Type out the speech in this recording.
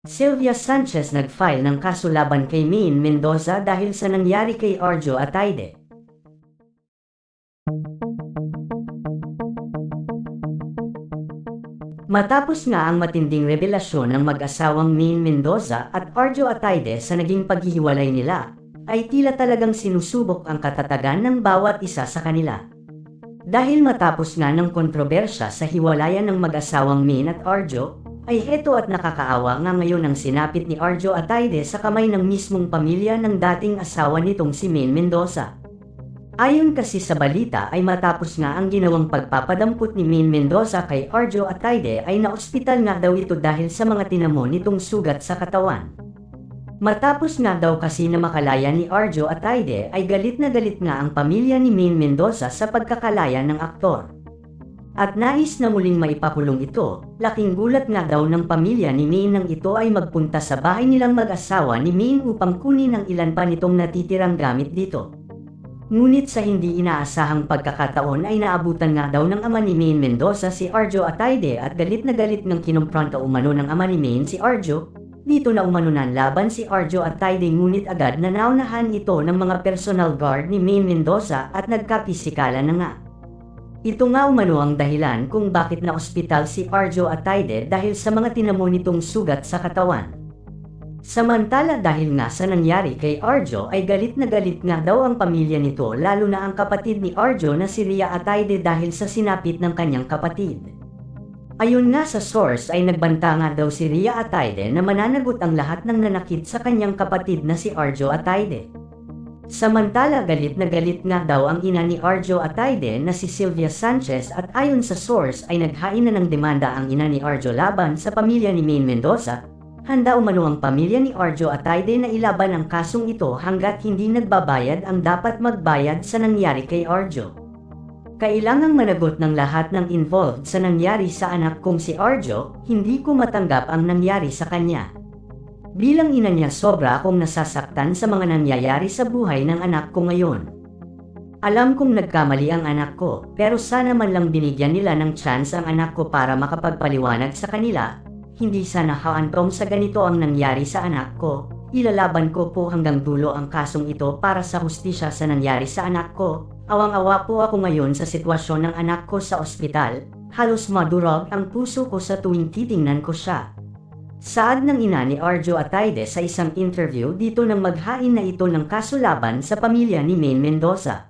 Sylvia Sanchez nag-file ng kaso laban kay Maine Mendoza dahil sa nangyari kay Arjo Ataide. Matapos nga ang matinding revelasyon ng mag-asawang Maine Mendoza at Arjo Ataide sa naging paghihiwalay nila, ay tila talagang sinusubok ang katatagan ng bawat isa sa kanila. Dahil matapos nga ng kontrobersya sa hiwalayan ng mag-asawang Maine at Arjo, ay heto at nakakaawa nga ngayon ang sinapit ni Arjo Ataide sa kamay ng mismong pamilya ng dating asawa nitong si Maine Mendoza. Ayon kasi sa balita ay matapos nga ang ginawang pagpapadampot ni Maine Mendoza kay Arjo Ataide ay naospital nga daw ito dahil sa mga tinamo nitong sugat sa katawan. Matapos nga daw kasi na makalaya ni Arjo Ataide ay galit na galit nga ang pamilya ni Maine Mendoza sa pagkakalaya ng aktor. At nais na muling maipakulong ito, laking gulat nga daw ng pamilya ni Maine nang ito ay magpunta sa bahay nilang mag-asawa ni Maine upang kunin ang ilan pa nitong natitirang gamit dito. Ngunit sa hindi inaasahang pagkakataon ay naabutan nga daw ng ama ni Maine Mendoza si Arjo Ataide at galit na galit ng kinumpronta umano ng ama ni Maine si Arjo. Dito na umano na laban si Arjo Ataide ngunit agad na naunahan ito ng mga personal guard ni Maine Mendoza at nagkapisikala na nga. Ito nga umano ang dahilan kung bakit na ospital si Arjo Ataide dahil sa mga tinamo nitong sugat sa katawan. Samantala dahil nga sa nangyari kay Arjo ay galit na galit nga daw ang pamilya nito lalo na ang kapatid ni Arjo na si Ria Ataide dahil sa sinapit ng kanyang kapatid. Ayon nga sa source ay nagbanta nga daw si Ria Ataide na mananagot ang lahat ng nanakit sa kanyang kapatid na si Arjo Ataide. Samantala galit na galit nga daw ang ina ni Arjo Ataide na si Sylvia Sanchez at ayon sa source ay naghain na ng demanda ang ina ni Arjo laban sa pamilya ni Maine Mendoza Handa umano ang pamilya ni Arjo Ataide na ilaban ang kasong ito hanggat hindi nagbabayad ang dapat magbayad sa nangyari kay Arjo. Kailangang managot ng lahat ng involved sa nangyari sa anak kong si Arjo, hindi ko matanggap ang nangyari sa kanya. Bilang ina niya sobra akong nasasaktan sa mga nangyayari sa buhay ng anak ko ngayon. Alam kong nagkamali ang anak ko, pero sana man lang binigyan nila ng chance ang anak ko para makapagpaliwanag sa kanila hindi sana haantong sa ganito ang nangyari sa anak ko. Ilalaban ko po hanggang dulo ang kasong ito para sa hustisya sa nangyari sa anak ko. Awang-awa po ako ngayon sa sitwasyon ng anak ko sa ospital. Halos madurog ang puso ko sa tuwing titingnan ko siya. Saad ng ina ni Arjo Ataide sa isang interview dito nang maghain na ito ng kaso laban sa pamilya ni Maine Mendoza.